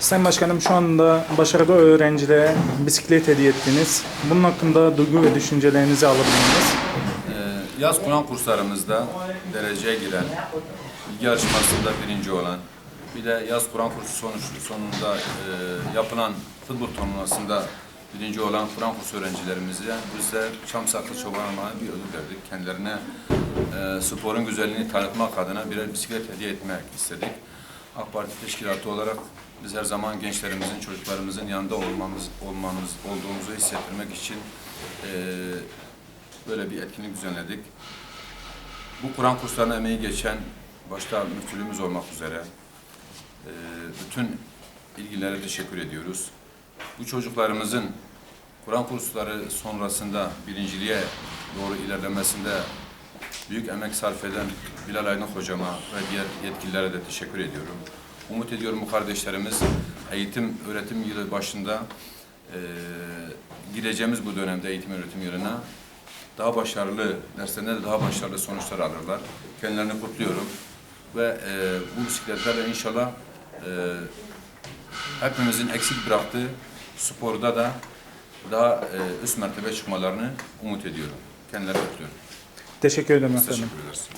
Sayın Başkanım şu anda başarılı öğrencilere bisiklet hediye ettiniz. Bunun hakkında duygu ve düşüncelerinizi alabilir miyiz? Ee, Yaz Kur'an kurslarımızda dereceye giren, bilgi yarışmasında birinci olan, bir de yaz Kur'an kursu sonuç, sonunda e, yapılan futbol turnuvasında birinci olan Kur'an kursu öğrencilerimize biz de Çam Saklı Çoban bir ödül verdik. Kendilerine e, sporun güzelliğini tanıtmak adına birer bisiklet hediye etmek istedik. AK Parti Teşkilatı olarak biz her zaman gençlerimizin, çocuklarımızın yanında olmamız, olmamız, olduğumuzu hissettirmek için e, böyle bir etkinlik düzenledik. Bu Kur'an kurslarına emeği geçen başta müftülüğümüz olmak üzere e, bütün ilgililere teşekkür ediyoruz. Bu çocuklarımızın Kur'an kursları sonrasında birinciliğe doğru ilerlemesinde büyük emek sarf eden Bilal Aydın hocama ve diğer yetkililere de teşekkür ediyorum. Umut ediyorum bu kardeşlerimiz eğitim öğretim yılı başında e, gireceğimiz bu dönemde eğitim öğretim yılına daha başarılı, derslerinde de daha başarılı sonuçlar alırlar. Kendilerini kutluyorum. Ve e, bu bisikletlerle inşallah e, hepimizin eksik bıraktığı sporda da daha e, üst mertebe çıkmalarını umut ediyorum. Kendilerini kutluyorum. Teşekkür ederim efendim. teşekkür ederiz.